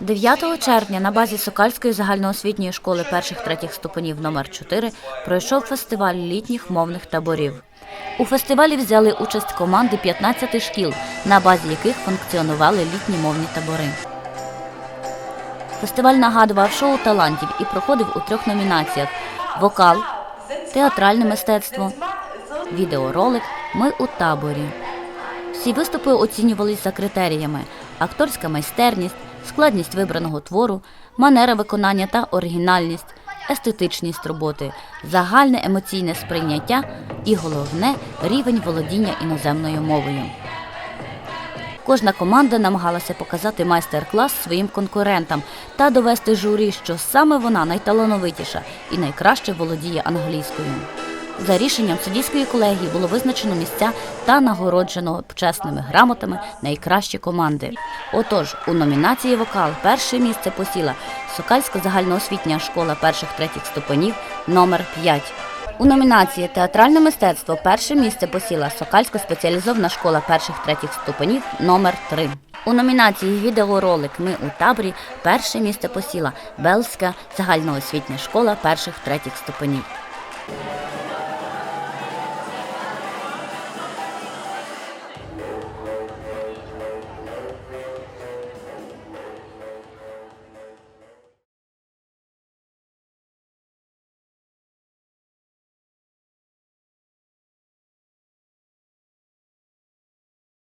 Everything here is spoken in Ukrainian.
9 червня на базі Сокальської загальноосвітньої школи перших-третіх ступенів номер 4 пройшов фестиваль літніх мовних таборів. У фестивалі взяли участь команди 15 шкіл, на базі яких функціонували літні мовні табори. Фестиваль нагадував шоу талантів і проходив у трьох номінаціях: вокал, театральне мистецтво, відеоролик Ми у таборі. Всі виступи оцінювались за критеріями: акторська майстерність, складність вибраного твору, манера виконання та оригінальність, естетичність роботи, загальне емоційне сприйняття і головне рівень володіння іноземною мовою. Кожна команда намагалася показати майстер-клас своїм конкурентам та довести журі, що саме вона найталановитіша і найкраще володіє англійською. За рішенням суддівської колегії було визначено місця та нагороджено почесними грамотами найкращі команди. Отож, у номінації вокал перше місце посіла Сокальська загальноосвітня школа перших-третіх ступенів номер 5. У номінації Театральне мистецтво перше місце посіла Сокальська спеціалізована школа перших-третіх ступенів номер 3. У номінації Відеоролик Ми у таборі перше місце посіла Белська загальноосвітня школа перших-третіх ступенів.